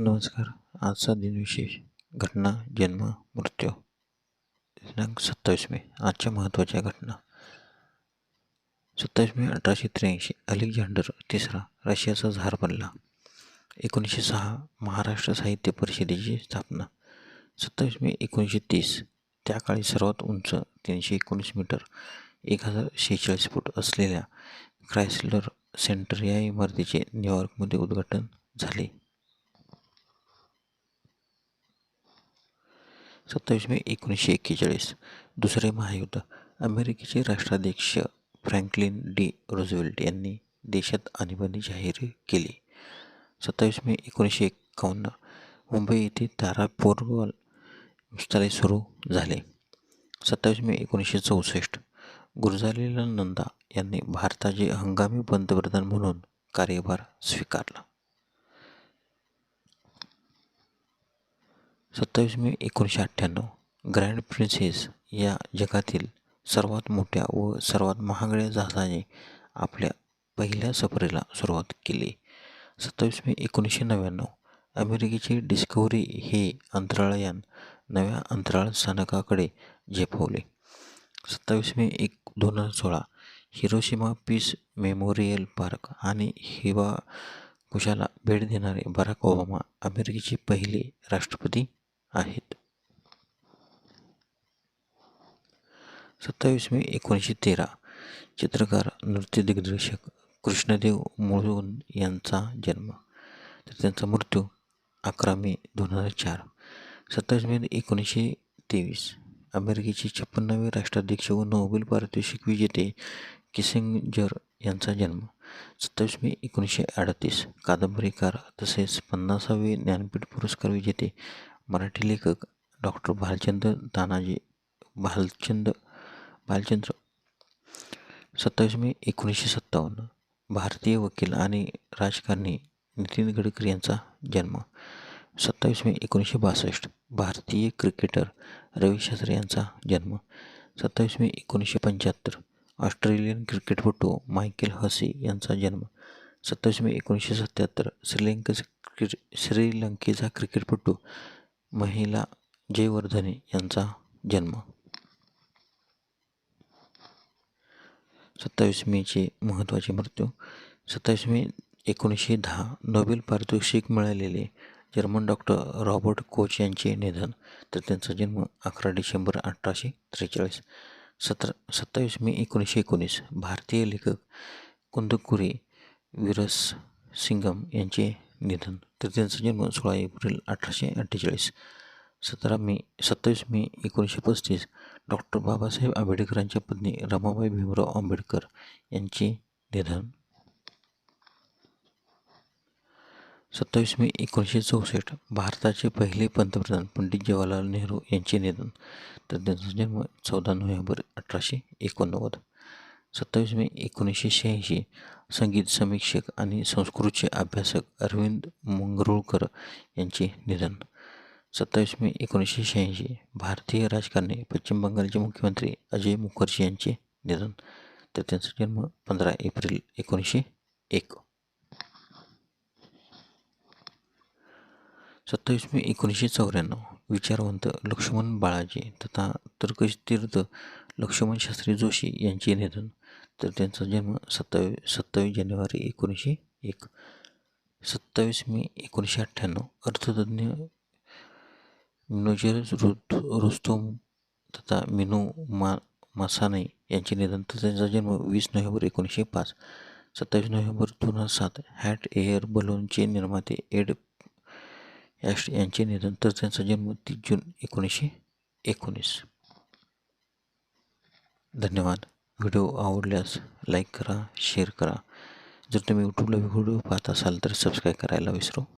नमस्कार. आजचा दिनविशेष घटना जन्म मृत्यू. दिनांक सत्तावीस मे. आजच्या महत्त्वाच्या घटना. सत्तावीस मे अठराशे त्र्याऐंशी. अलेक्झांडर तिसरा रशियाचा झार बनला. एकोणीसशे सहा महाराष्ट्र साहित्य परिषदेची स्थापना. सत्तावीस मे एकोणीसशे तीस. त्या काळी सर्वात उंच तीनशे एकोणीस मीटर एक हजार शेहेचाळीस फूट असलेल्या क्रायसलर सेंटर या इमारतीचे न्यूयॉर्कमध्ये उद्घाटन झाले. सत्तावीस मे एकोणीसशे एक्केचाळीस. दुसरे महायुद्ध. अमेरिकेचे राष्ट्राध्यक्ष फ्रँकलिन डी रोझवेल्ट यांनी देशात आणीबाणी जाहीर केली. सत्तावीस मे एकोणीसशे एक्कावन्न मुंबई येथे तारापोरवाल विस्तारे सुरू झाले. सत्तावीस मे एकोणीसशे चौसष्ट. गुरुजालेला नंदा यांनी भारताचे हंगामी पंतप्रधान म्हणून कार्यभार स्वीकारला. सत्तावीस मे एकोणीसशे अठ्ठ्याण्णव. ग्रँड प्रिन्सेस या जगातील सर्वात मोठ्या व सर्वात महागड्या जहाजाने आपल्या पहिल्या सफरीला सुरुवात केली. सत्तावीस मे एकोणीसशे नव्याण्णव. अमेरिकेची डिस्कवरी हे अंतराळयान नव्या अंतराळ स्थानकाकडे झेपवले. सत्तावीस मे एक दोन हजार सोळा. हिरोशिमा पीस मेमोरियल पार्क आणि हिवा कुशाला भेट देणारे बराक ओबामा अमेरिकेचे पहिले राष्ट्रपती आहेत. सत्तावीस मे एकोणीसशे तेरा. चित्रकार नृत्य दिग्दर्शक कृष्णदेव मुळून यांचा जन्म. तर त्यांचा मृत्यू अकरा मे दोन हजार चार. सत्तावीस मे एकोणीसशे तेवीस. अमेरिकेचे छप्पन्नावे राष्ट्राध्यक्ष व नोबेल पारितोषिक विजेते किसिंजर यांचा जन्म. सत्तावीस मे एकोणीसशे अडतीस. कादंबरीकार तसेच पन्नासावे ज्ञानपीठ पुरस्कार विजेते मराठी लेखक डॉक्टर भालचंद्र तानाजी भालचंद भालचंद्र सत्तावीस मे एकोणीसशे सत्तावन्न. भारतीय वकील आणि राजकारणी नितीन गडकरी यांचा जन्म सत्तावीस मे एकोणीसशे बासष्ट. भारतीय क्रिकेटर रवी शास्त्री यांचा जन्म सत्तावीस मे एकोणीसशे पंच्याहत्तर. ऑस्ट्रेलियन क्रिकेटपटू मायकेल हसी यांचा जन्म सत्तावीस मे एकोणीसशे सत्त्याहत्तर श्रीलंकेचा श्रीलंकेचा क्रिकेटपटू महिला जयवर्धने यांचा जन्म. सत्तावीस मेचे महत्त्वाचे मृत्यू. सत्तावीस मे एकोणीसशे दहा नोबेल पारितोषिक मिळालेले जर्मन डॉक्टर रॉबर्ट कोच यांचे निधन तर त्यांचा जन्म अकरा डिसेंबर अठराशे त्रेचाळीस. सतरा सत्तावीस मे एकोणीसशे एकोणीस भारतीय लेखक कुंदकुरी विरस सिंगम यांचे निधन. तर त्यांचा जन्म सोळा एप्रिल अठराशे अठ्ठेचाळीस. सतरा मे सत्तावीस मे एकोणीसशे पस्तीस. डॉक्टर बाबासाहेब आंबेडकरांच्या पत्नी रमाबाई भीमराव आंबेडकर यांचे निधन. सत्तावीस मे एकोणीसशे चौसष्ट भारताचे पहिले पंतप्रधान पंडित जवाहरलाल नेहरू यांचे निधन. तर त्यांचा जन्म चौदा नोव्हेंबर अठराशे एकोणनव्वद. सत्तावीस मे एकोणीसशे शहाऐंशी. संगीत समीक्षक आणि संस्कृतचे अभ्यासक अरविंद मंगरुळकर यांचे निधन. सत्तावीस मे एकोणीसशे शहाऐंशी भारतीय राजकारणी पश्चिम बंगालचे मुख्यमंत्री अजय मुखर्जी यांचे निधन. तर त्यांचा जन्म पंधरा एप्रिल एकोणीसशे एक. सत्तावीस मे एकोणीसशे चौऱ्याण्णव विचारवंत लक्ष्मण बाळाजी तथा तर्कतीर्थ लक्ष्मण शास्त्री जोशी यांचे निधन. तर त्यांचा जन्म सत्तावीस सत्तावीस जानेवारी एकोणीसशे एक. सत्तावीस मे एकोणीसशे अठ्ठ्याण्णव. अर्थतज्ञ मिनोजर रुत रुस्तोम तथा मिनू मा मासाने यांचे निधन तर त्यांचा जन्म वीस नोव्हेंबर एकोणीसशे पाच. सत्तावीस नोव्हेंबर दोन हजार सात हॅट एअर बलूनचे निर्माते एड ॲश्ट यांचे निधन तर त्यांचा जन्म तीस जून एकोणीसशे एकोणीस. धन्यवाद. व्हिडिओ आवडल्यास लाईक करा शेअर करा. जर तुम्ही यूट्यूबला व्हिडिओ पाहत असाल तर सबस्क्राईब करायला विसरू.